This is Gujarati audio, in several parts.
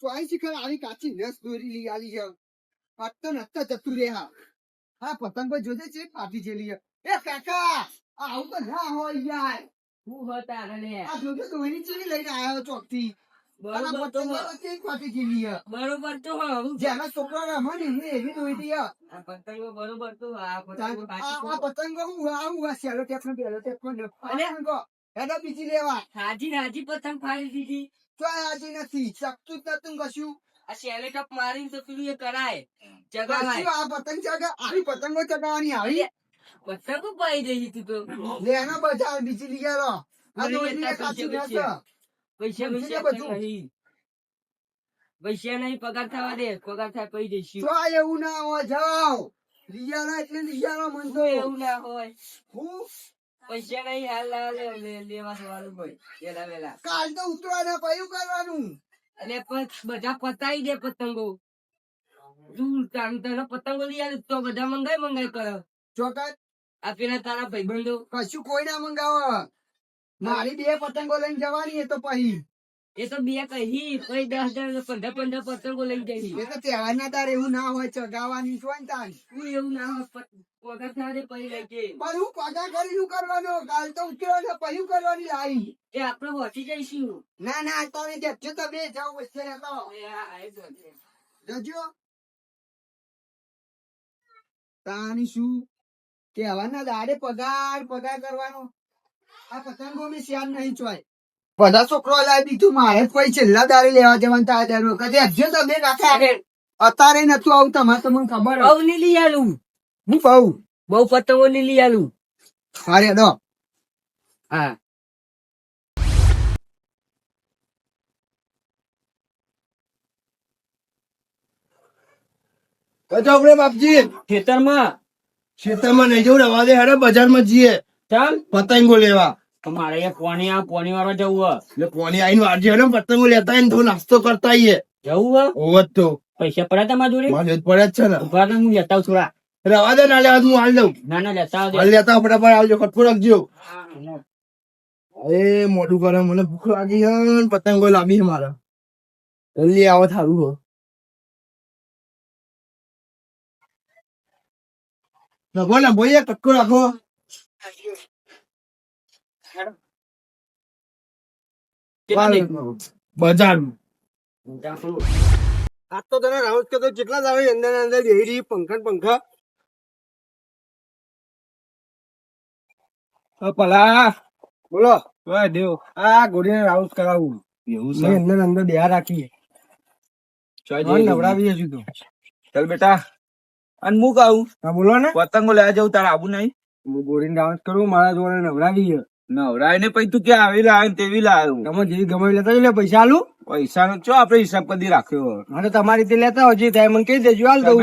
ચોઈ શિખર આવી કાચી નસ દોરી લઈ આલી છે. પાટતો નતા જતું રે હા હા પતંગો જોજે છે ફાટી ગયેલી એ કાકા આવું તો ના હોય યાર. હું હતા ને આ જોજો તો એની લઈને આવ્યો ચોકથી. બરોબર તો પતંગો તો કેવી ફાટી ગયેલી છે બરોબર તો હું જેના છોકરા રમે ને એવી દોરી પતંગો બરોબર તો આ આ પતંગો હું આ સેલો ટેપ નો પેલો ટેપ નો અરે. પતંગો એનો બીજી લેવા. હાજી હાજી પતંગ ફાડી દીધી. આજે નથી શકતું જ નતું કશું? આ શેલે ટપ મારીને તો પેલું એ કરાય. ચગાવાય આ પતંગ ચગા આવી પતંગો ચગાવવાની આવી? પતંગો પાઈ જઈ તું તો. લે એનો બજાર બીજી લઈ ગયો આ કેટલા કાચી પૈસા પૈસા બધું. પૈસા નહીં પગાર થવા દે. પગાર થાય પૈ જઈશું. તો એવું ના હોય જાઓ. રિયાલા એટલે રિયાલા મન તો એવું ના હોય. હું પૈસા નહીં હાલ લેવા જવાનું ભાઈ વેલા વેલા. કાલ તો ઉતરવાના કયું કરવાનું. અને બધા પતાવી દે પતંગો. દૂર તાર- પતંગો લઈ આવે તો બધા મંગાઈ મંગાઈ કરો. ચોકટ આ પેલા તારા ભાઈબંધો. કશું કોઈ ના મંગાવો. મારી બે પતંગો લઈને જવાની એ તો પછી. એ તો બે કહી કઈ દસ હજાર ને પંદર પંદર પતંગો લઈ જઈ એ તો ત્યારના તાર એવું ના હોય ચગાવવાની શું હોય ને તાન તું એવું ના હોય પગાર થવા દે પછી લઈ જઈ પણ હું પગા કરી શું કરવાનો? કાલ તો ઉતરવાનો પયું કરવાની લાવી એ આપણે વધી જઈશું. ના ના તો ને જજો તો જાઓ વચ્ચે રહેતો. જજો. તાની શું? તહેવારના દાડે પગાર પગાર કરવાનો. આ પતંગો મેં શ્યામ નહીં ચોય. બધા છોકરો લાવી દીધું મારે જ છેલ્લા દાડે લેવા જવાનું ત્યારે કદે હજુ તમે કાકા અત્યારે નતું આવું તમારે તમને ખબર હોય. બહુ ની લઈ હું પાઉ બહુ પતંગો લીલી આલું. અરે દો. હા. કચો આપણે બાપજી. ખેતરમાં. ખેતરમાં નહીં જવું રવા દે હેડે બજારમાં જઈએ. ચાલ. પતંગો લેવા. મારે અહીંયા પોણી આ પોણી વાળો જવું હે. એટલે પોણી આઈને વારજે હેડે પતંગો લેતા આવીને થોડો નાસ્તો કરતા આવીએ જવું હોવત તો. પૈસા પડ્યા તમારા જોડે? પડ્યા જ છે ને. ઊભા હું આવું થોડા રવા દે ના લેવા હું હાલ દઉં. ના ના લેતા આવજો. ખટકો રાખજો. અરે મોઢું કરે મને ભૂખ લાગી પતંગો લાવી છે મારે. જલ્દી આવો થારું હો. ને ભાઈ કટકો રાખો? બજાર આજ તો તને રાહુલ કે તો જેટલા જ આવે અંદર અંદર બેહી રહી પંખા પંખા. પલા. બોલો. દેવ આ ઘોડીને રાઉત કરાવું. એવું છે. અંદર અંદર બેહા રાખીએ. નવડાવીએ છું તો. ચાલ બેટા. અને હું કહું હા બોલો ને. પતંગો લેવા જવું તારે આવું નહીં? હું ગોળીને રાઉત કરું મારા જોડે નવડાવીએ નવરાય ને પછી તું ક્યાં આવી લાવે તેવી લાવ્યો તમે જેવી ગમે લેતા એટલે પૈસા આલું. પૈસા નો ચો આપડે હિસાબ કદી રાખ્યો મારે તમારી રીતે લેતા હોય જે થાય મને કહી દેજો. હાલ દઉં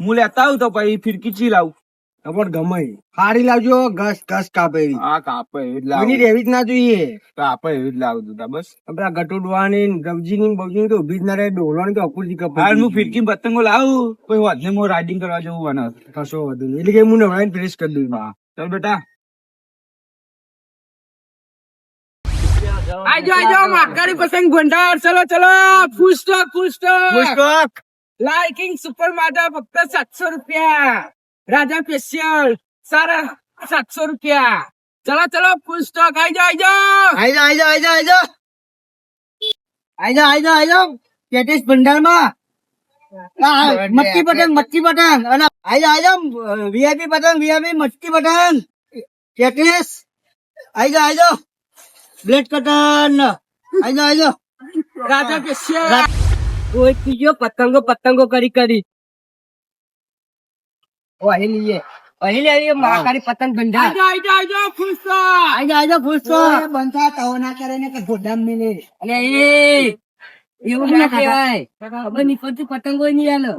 હું લેતા આવું તો પછી ફિરકી ચી લાવું? તમારે ગમે ઈ. હારી લાવજો ઘસ ઘસ કાપે એવી હા કાપે એવી જ એની લાવું રેવી જ ના જોઈએ. કાપે એવી જ લાવું તું તાર બસ. આપડા ગટુડવાની ગબજીની બબજીની તો ઊભી જ ના રહે ડોલવાની તો અકુરજી કપે હાલ હું ફિરકી પતંગો લાવું. પછી વધને હું રાઇડિંગ કરવા જવું મને કશો વધુ નહીં. એટલે કે હું નવડાવીને ફ્રેશ કરી દઉં. હા. ચાલ બેટા. આજો આજો માકારી પતંગ ભંડાર. ચલો ચલો. Full stock full stock. Liking super માટે ફક્ત સાતસો રૂપિયા. રાજા સ્પેશિયલ સારા સાતસો રૂપિયા ચલો ચલો ફૂલ સ્ટોક આઈ જાઓ આઈ જાઓ આઈ જા આઈ જા આઈ જા આઈ જા આઈ જા આઈ જા પેટીસ ભંડારમાં આ, મટકી પતંગ મટકી પતંગ અને આઈ જા આઈ જા વીઆઈપી પતંગ વીઆઈપી મટકી પતંગ પેટીસ આઈ જા આઈ જા બ્લેડ કટન આઈ જા આઈ જા રાજા સ્પેશિયલ કોઈ બીજો પતંગો પતંગો કરી કરી ઓ અહીં લઈએ અહીં માકારી પતંગ બંધા તવો ના કરે ને કે ગોડામ મિલે. અલે એ એવું ના કહેવાય. ખબર નહીં પડતી પતંગો નહીં આલો.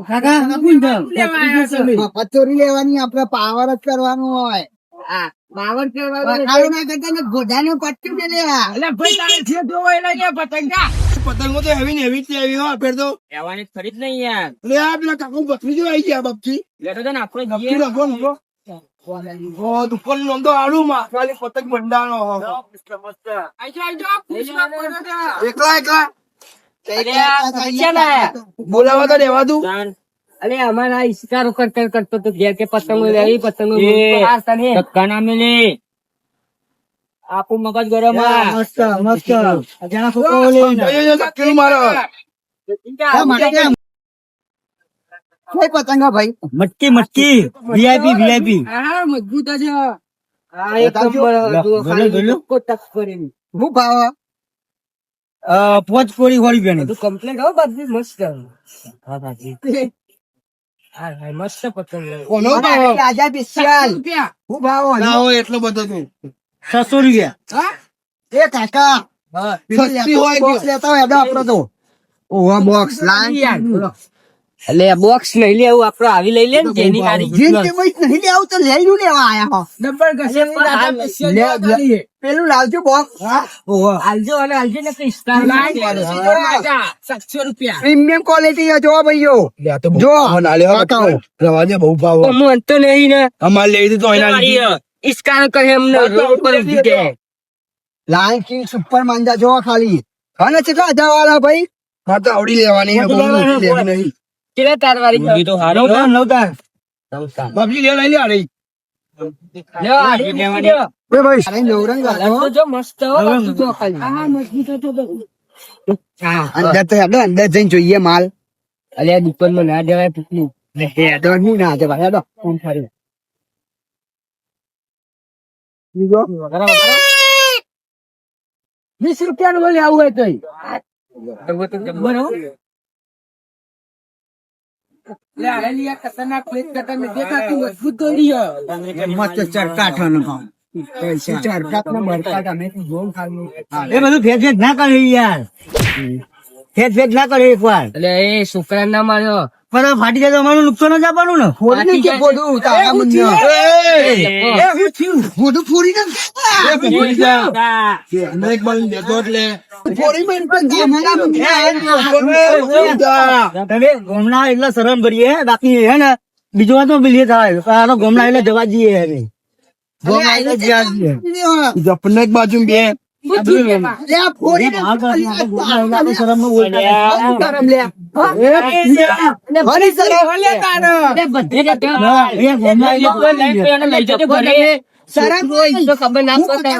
પચોરી લેવાની આપડે પાવર જ કરવાનો હોય. આ બાવન કરવાનું ના કરતા ને ગોડાને પટ્ટી લેવા એટલે ભાઈ તારે છે જોવો એ લઈ લે પતંગા પતંગો તો હેવી ને હેવી જ લેવી હો ફેર તો. એવાની ખરી જ નહીં યાર. લે આ પેલા કાકુ બકરી જો આવી ગયા બાપજી લેતો તો ને આપણે નક્કી જઈએ લખો લખો દુકાનનું તો આડું માં પતંગ. એકલા એકલા. બોલાવા તો રહેવા તું અરે અમારા ઈશ્કાર કર કર કરતો તો ઘેર કે પતંગો લેવી પતંગો ધક્કા ના મેલે. આપું મગજ ગરમ મસ્ત મસ્ત. અજાણા ખોખો. ભાઈ, મારો? કઈ પતંગ ભાઈ? મટકી મટકી. વીઆઈપી વીઆઈપી હા મજબૂત છે. હા એક નંબર ખાલી ટક કરીને. હું ભાવ? પોચ કોરી વાળી બેન. તું કમ્પ્લેટ હો બધી મસ્ત. હા હા મસ્ત પતંગ. કોનો ભાવ? રાજા બિસ્યાલ હું ભાવ? ના હોય એટલો બધો તું છસો રૂપિયા હા? એ કાકા બોક્સ લેતા હોય એડો આપડો તો. ઓવા બોક્સ એટલે બોક્સ નહીં લેવું આપડે આવી લઈ લે ને જેની તારીખ જીન કે ભાઈ નહીં લેવું તો લઈ નું લેવા આયા હો. ડબલ લે- લે- પેલું લાવજો બોક્સ ઓવા અને આલજો ને સાતસો રૂપિયા. પ્રીમિયમ ક્વોલિટી જો ભાઈઓ. જો. ના લેવા બતાવો. રવા બહુ ભાવ હું તો નહીં ને. અમારે લઈ દીધું તો એના લીધે. ઇસ્કાન કહે એમને રોડ ઉપર ઊભી કે લાયન કિંગ સુપર માંજા જો ખાલી અને કેટલા હજાર ભાઈ હા તો આવડી લેવાની નહીં કેટલા તાર વાળી તો હારો નવતાર બાપજી લે લઈ લે આ રહી. એ ભાઈ સારી નવરંગ વાળો. જો મસ્ત હો જો ખાલી હા મજબૂત હતો તો અંદર તો હેડો અંદર જઈને જોઈએ માલ અલ્યા દુકાનમાં ના દેવાય પીપલું ના છે ભાઈ હેડો ફોન બીજો? વીસ રૂપિયા નું આવું હોય તો બરોબર ના કરે યાર. ફેર ફેર ના કરે એક વાર એટલે એ શુક્રાન ના માર્યો. પણ ફાટી જાય તો અમારું નુકસાન જ આપવાનું ને. ફોડી કે ફોડું તારા મુન્ના એ, એ હું થયું? ફોડું ફોડી ને. એ ફોડી જા. એક બાજુ દેતો એટલે. ફોડી મેં પણ જે ફોડી તમે ગોમના એટલે શરમ ભરીએ બાકી હે ને બીજો વાત તો બિલીએ થાય. આનો ગોમના એટલે જવા જઈએ હવે ગોમના એટલે જ્યાં જઈએ. જપને એક બાજુ બે શરમ. હોય. ખબર ના પડે.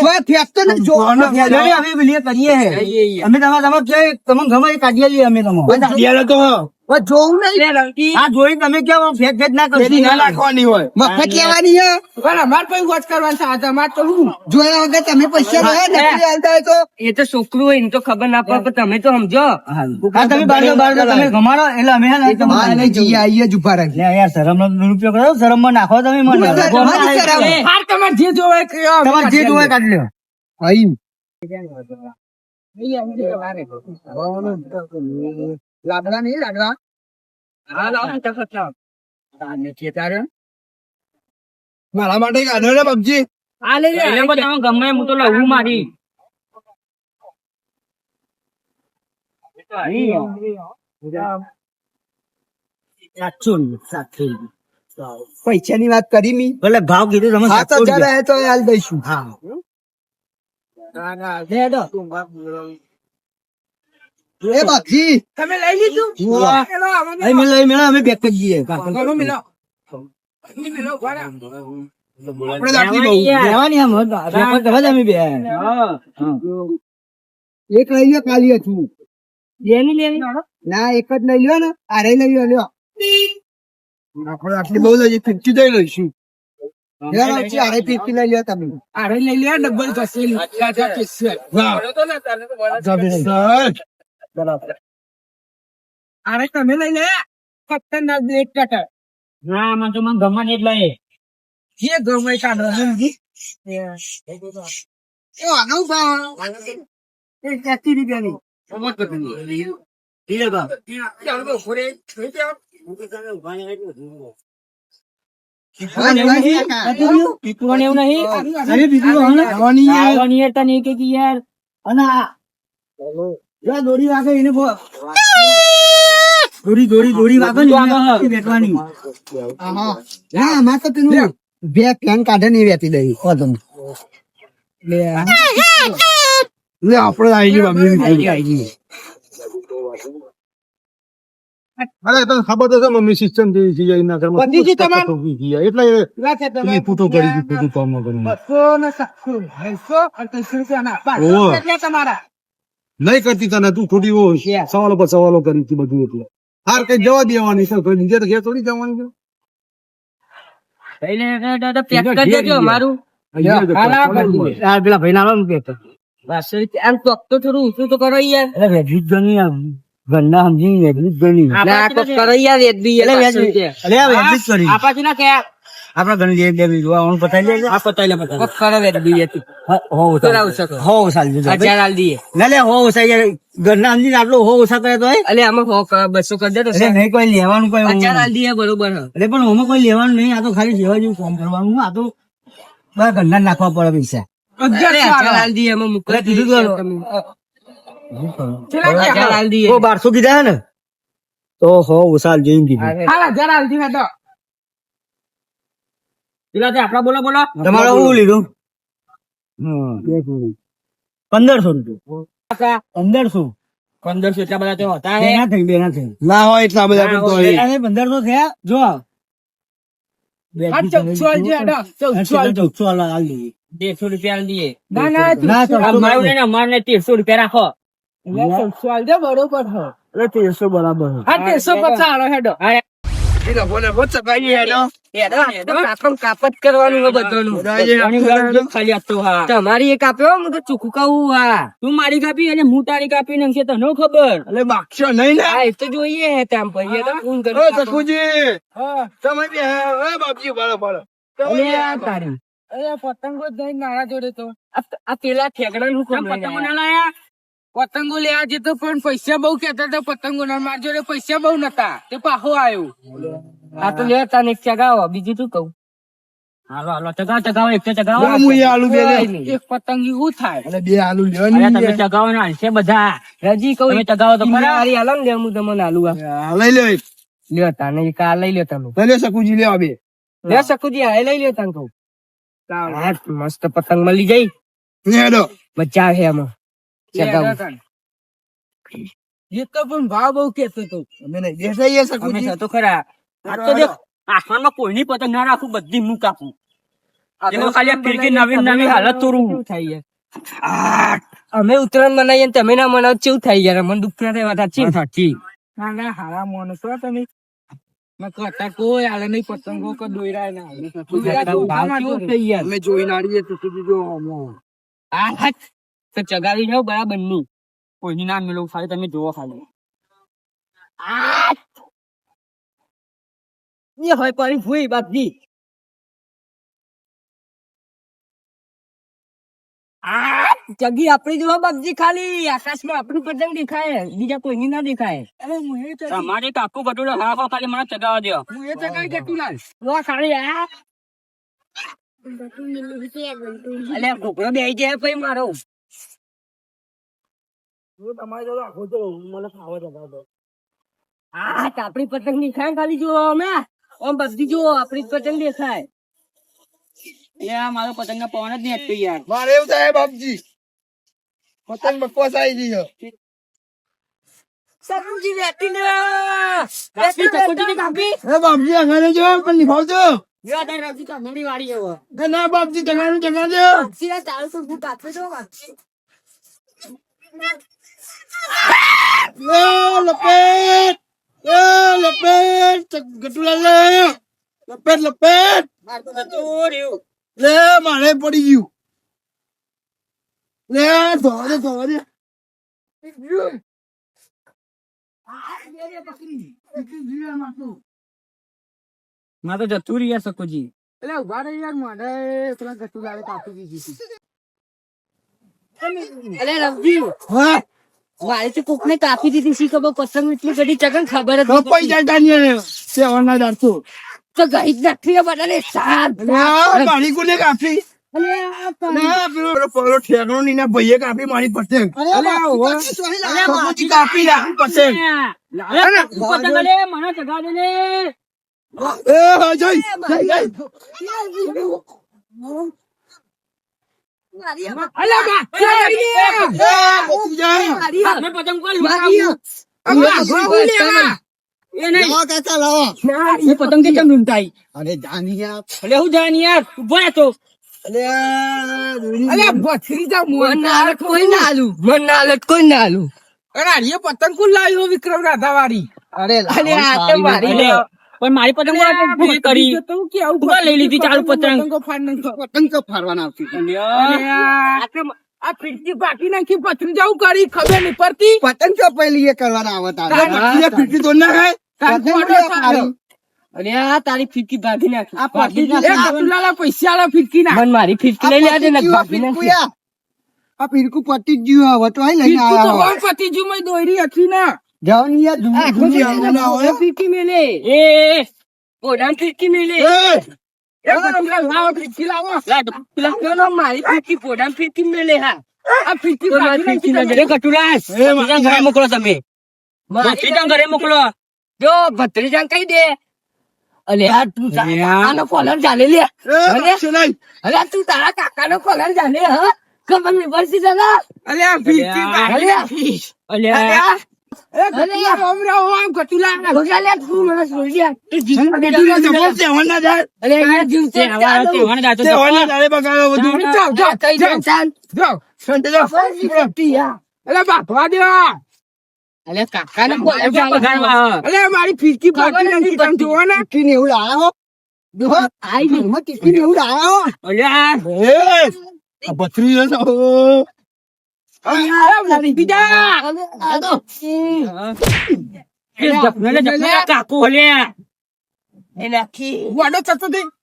તો ફેંકતો ને જો. અરે અમે બિલીએ કરીએ અમે તમારે તમે ગમે કાઢીએ અમે તમારે. દિયાલે તો જોવું નહીં. આ જોઈ તમે કેવો ફેક ફેક ના પેલી ના નાખવાની હોય. મફત લેવાની હે? અમારે કોઈ વોચ કરવાનું છે. આજે તમારે તો શું? જોયા વગર તમે પૈસા રહે હાલતા હોય તો. એ તો છોકરું હોય એને તો ખબર ના પડે તમે તો સમજો. હા. તમે બાર બાર તમે ગમાડો એટલે અમે હે ને તમારે નહીં જઈએ આઈએ જ ઊભા રહે. યાર શરમ નો દુરુપયોગ કરો શરમમાં નાખો તમે મને. હાર તમારે જે જોવે તમારે જે જોવે કાઢ લ્યો આઈ લાડવા નહીં લાડવા. હા, લાવો, ફટાફટ લાવો. મારા માટે કાઢો ને પબજી? આ લઈ લે. તમે ગમે હું તો લઉં મારી. પૈસા ની વાત કરી મી. ભલે ભાવ કીધું તમે હજાર રહે તો હાલ દઈશું. હા. એ બાપજી તમે લઈ લીધું. અહીં મેળો અહીં મેળો અમે બેક જ જઈએ એક લઈ લ્યો કાલી લેની. ના એક જ લઈ લ્યો ને. અરે લઈ લો લ્યો. આપણે આટલી બહુ ફિફ્ટી દઈ લઈશું. લઈ લઈ લે ડબલ સર અરે તમે લઈ લે ફક્ત ના એક ટકા ના આમાં તો મને ગમવા નહીં એટલે જે ગમે કાઢો. એ આનો ભાવ. એ ત્યાંસી રૂપિયાની. ઈ લગા. પીપળું એવું નહીં. અરે બીજું હા. ને? આવવાની છે. આવવાની યાર તને અને આ જો દોરી વાગે એને બો- દોરી દોરી દોરી વાગે ને બેઠવાની. હા. આમાં તો પેલું બે પેન કાઢે ને વેતી દઈ ઓ તમે. લે આપણે આવી અરે તને ખબર તો છે મમ્મી સિસ્ટમ ઘરમાં જી તમાર- ગઈ એટલે એ કરી દીધી, કામ ન. અને પાંચસો ઓહો. કેટલા તમારા? નહીં કરતી તને તું ખોટી ઓ સવાલો પર સવાલો કરી હતી બધું એટલે. હાર કઈ જવા દેવાની છે? કોઈ નીચે તો ઘેર થોડી જવાની છે? પેલા ભાઈ ના આમ તો થોડું ઊંચું તો કરો યાર. ગણી સમજી ગણી. કરો એટલે કરી ના કે આપડા ઘણી લે બે બીજું ઓન પતાઈ લેજો આ પતાઈ લે પતાઈ કરો વેર બી હતી હો કરાવ શકો. હો સાલ દીધો. હજાર આલ દીએ ના લે હો ઓછા યાર ઘરના અંદર આટલો હો કરે તો અલે આમાં હો બસો કર દે તો નહીં કોઈ લેવાનું કોઈ હજાર આલ દીએ બરોબર. અરે પણ ઓમાં કોઈ લેવાનું નહીં. આ તો ખાલી જેવા જેવું કામ કરવાનું. આ તો બધા ઘરના નાખવા પડે પૈસા. અરે હજાર આલ દીએ એમાં મૂકો અરે કીધું તો બારસો કીધા હે ને? તો હો ઓછા જઈને કીધું. હાલ હજાર આલ દઈએ તો. પેલા આપડા બોલો બોલો. તમારે શું લીધું? પંદરસો રૂપિયા. પંદરસો. પંદરસો એટલા બધા તો હતા બે ના થઈ બે ના થઈ. ના હોય એટલા બધા પંદરસો થયા? જો. તેરસો રૂપિયા રાખો. બરોબર હ. એટલે તેરસો બરાબર હા. તેરસો પચાસ હેડો. એ લોકોને બહુ ચકાઈ હેડો. હેડો, હેડો. કાપમ કાપ કરવાનું બધાનું. બધાએ ઘણી વાર જો ખાલી આપતો હા. તમારી એક આપ્યો હું તો ચોખ્ખું કહું હા. તું મારી કાપી અને હું તારી કાપી ને તને ખબર? બાક્ષો નહીં ને? હા એ તો જોઈએ હે તેમ પછી તો ફોન કરી સખુજી. હા. તમે બે હે બાપજી બોલો બોલો. તારી. અરે પતંગો જ નહીં જોડે તો. આ- આ પેલા ઠેકડા નું પતંગો ના લાયા? પતંગો લેવા તો પણ પૈસા બહુ કેતા હતા પતંગો ના મારી જોડે પૈસા બહુ નતા. તે પાહો આવ્યો આ તો લેવા તને એક ચગાવો બીજું શું કહું? હાલો હાલો ચગાવો ચગાવો એક તો ચગાવો. હું આલુ બે એક પતંગ એવું થાય. અને બે આલુ તમે ચગાવો ને હાલશે બધા. રજી કહું ચગાવો તો ખરા. હારી હાલો ને હું તમને આલુ આ. હા, લઈ એક. લ્યો તાને એક આ લઈ લ્યો તમે લઈ લ્યો સખુજી લ્યો બે. લે શકુજી આ લઈ લ્યો તને કહું. મસ્ત પતંગ મળી જઈ મજા આવે એમાં ચગાવું તો પણ ભાવ બહુ કેતો તો. અમે નહીં બેસાઈએ અમે તો ખરા. આ તો દેખ આસમાનમાં કોઈની પતંગ ના રાખું બધી હું કાપું. ખાલી ફિરકી નવી નવી હાલત તોડું થાય અમે ઉત્તરાયણ મનાવીએ તમે ના મનાવ કેવું થાય યાર? મને દુઃખ ના થાય સાચી? સાચી. ના ના હારા માણસો તમે. મેં કોઈ હાલે નહીં પતંગો કે દોયરા ના હાલે. અમે જોઈને આડીએ તો સુધી જો આ હાથ તો ચગાવી જાવ બરાબરનું. કોઈની નામ મેળવું ખાલી તમે જોવો ખાલી. એ હોય પરી ભૂઈ બાપજી. જગી આપણી જોવા બાપજી ખાલી. આકાશમાં આપણું પતંગ દેખાય. બીજા કોઈની ના દેખાય. તમારે કાપુ કટોળો હા હા ખાલી મને ચગાવવા દો હું એ ચગાવી કટુલાલ લો ખાલી આ અલે ઘોઘરો બેહી જાય પછી મારો. આ આપણી પતંગ દેખાય ખાલી જુઓ અમે. ઓમ બધી જુઓ આપણી પતંગ દેખાય. એ મારો પતંગ ના પવન જ નહીં હટતો યાર. મારે એવું થાય બાપજી. પતંગ બકવાસ આવી સરુજી કાપી એ બાપજી આગળ જો પણ નિભાવજો યો તાર રજી કામડી વાળી એવો ના બાપજી ચગાડો ચગાડજો સીધા તારું તો હું કાપી દો લે લપેટ. એ લપેટ. ગટુલા લે લપેટ લપેટ. માર તો રહ્યું. લે મારે પડી ગયું. લે ધોવા દે માં તો જતું રહ્યા સકોજી. એટલે ઊભા રહી યાર મને પેલા ગટુ લાવે કાપી દીધી અલે રવજી હા. મારે તો કોક ને કાપી દીધી સી ખબર પતંગ એટલી બધી ચકન ખબર જ કપાઈ જાય ટાણીએ સેવના દાંતો. તો ગઈ જ નથી બધાને સાત મારી કોને કાપી? મને પતંગ કેમ લૂંટાઈ? અરે જાનિયા એટલે હું જાણ યાર ઊભો રહે તો. અલે આ દોરી. અલા ભત્રીજા કોઈ ના હાલું. મન ના હાલત કોઈ ના અરે પતંગ કોણ લાવ્યો વિક્રમ રાધાવાળી? અરે લાવો આ તો મારી નથી. પણ મારી પતંગ કરી. તો હું કેવું કોણ લઈ લીધી ચાલુ પતંગ? પતંગો તો ફાડવાના આવતી અરે આ ફીરકી બાકી નાખી પતંગ જવું કરી ખબર નહીં પડતી. પતંગ તો પહેલી એ કરવાના આવતા ફીરકી તો ના ખાય તારે. પતંગ ફોડો તો ફાડી. અરે આ તારી ફીરકી ભાગી નાખી. આ ફાટી નાખી. પૈસા વાળા ફીરકી ના. મારી ફીરકી આ લઈ લે ને ગયું આ ભાગી નાખી. આ ફીરકું પતી જ ગયું હવે તો લઈને આવ્યા પતી જ્યું મેં દોરી હતી ને. જાઓ ને યાર ધૂળી ધૂળી આવવાના હોય. ફીરકી મેલે એ પોડામ ફીરકી મેલે એ, એ કતુલા લાવો ફીરકી લાવો પેલા પેલા મારી ફીરકી પોડામ ફીરકી મેલે હા. આ તો મારી તમે. જરે ઘરે મોકલો તમે. ઘરે મોકલો. જો ભત્રીજાને કહી દે. અલે આ તું કાકાનો કોલર ચાલે લે. એ, અલે. તું તારા કાકાનો કોલર ચાલે હ? કમન નહીં પડતી અલે આ ફીરકી અલે. અલે. મારી ફીરકી બાકી એવું લાવો. આઈ ટિફિન એવું લાવો. અલે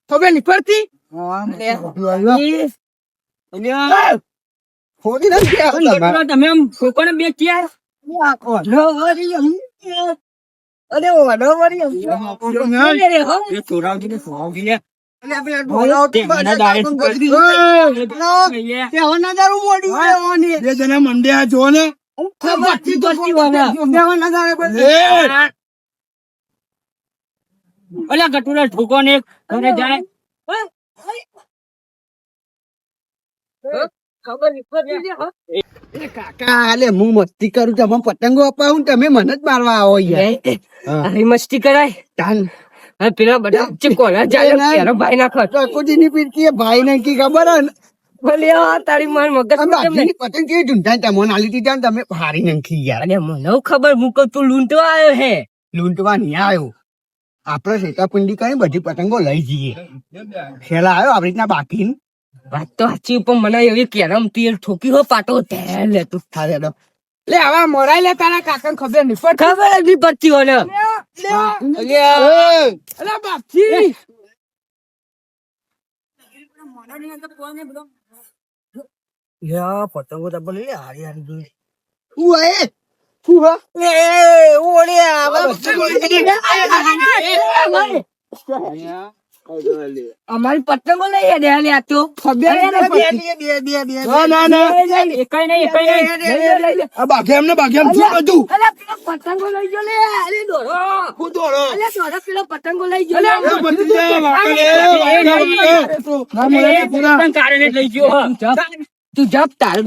ખબર નહીં પડતી તમે આમ છોકરાને બે એમ? અરે ઓનો વળી ચોરાવજી અલે રે બે જણા મંડ્યા જો ને. અલ્યા ગટુડા ઠોકો ને ઘરે જાય. કાકા હું મસ્તી કરું તમે પતંગો અપાવું ને તમે મને જ મારવા આવો યાર. હા. મસ્તી કરાય. તાન. પેલા બધા જાય પેલો ભાઈ નાખો. ની પીરકી એ ભાઈ ને કી ખબર હે? ને ભલે આ તારી માર મગજ આમ માં કેમ બાજરીની પતંગ કેવી આલી દીધા તમે હારી નાખી યાર અરે મને ખબર હું કહું તું લૂંટો આવ્યો હે. લૂંટવા નહીં આવ્યો. આપડે શેતાપુંડી કરી બધી પતંગો લઈ જઈએ. છેલ્લા આવ્યો આવી રીતના બાકી. વાત તો સાચી પણ મને એવી કેરમ તીર ઠોકી હો પાટો તે લે તું થારે લે આવા મોરાઈ લે તારા કાકા ખબર નહીં ખબર જ નહીં પડતી હોય પતંગો તો બોલે લે હારી હારી જોઈ હું આયે હું હા એ ઓળ્યા અમારી પતંગો લઈ દે લે આ તો. પતંગો લઈ લે. અરે હું દોડો પેલો પતંગો લઈ ગયો લઈ તું જપ. તારું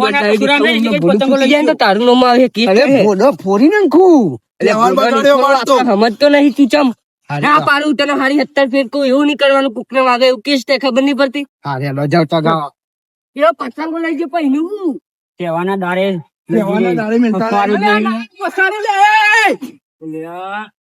પતંગો લઈ જાય તો તારું નામ આવે કે ફોડી નાખું. સમજતો નહીં તું ચમ. ના પાડું તને હારી હત્તર ફેર કોઈ એવું નહીં કરવાનું કુકને વાગે એવું કેસ તે ખબર નહીં પડતી? હારે લો જાવ તો ગાવ એ પતંગો લઈ જે પહેલું કેવાના દાડે કેવાના દાડે મિલતા નહીં. લે નહીં.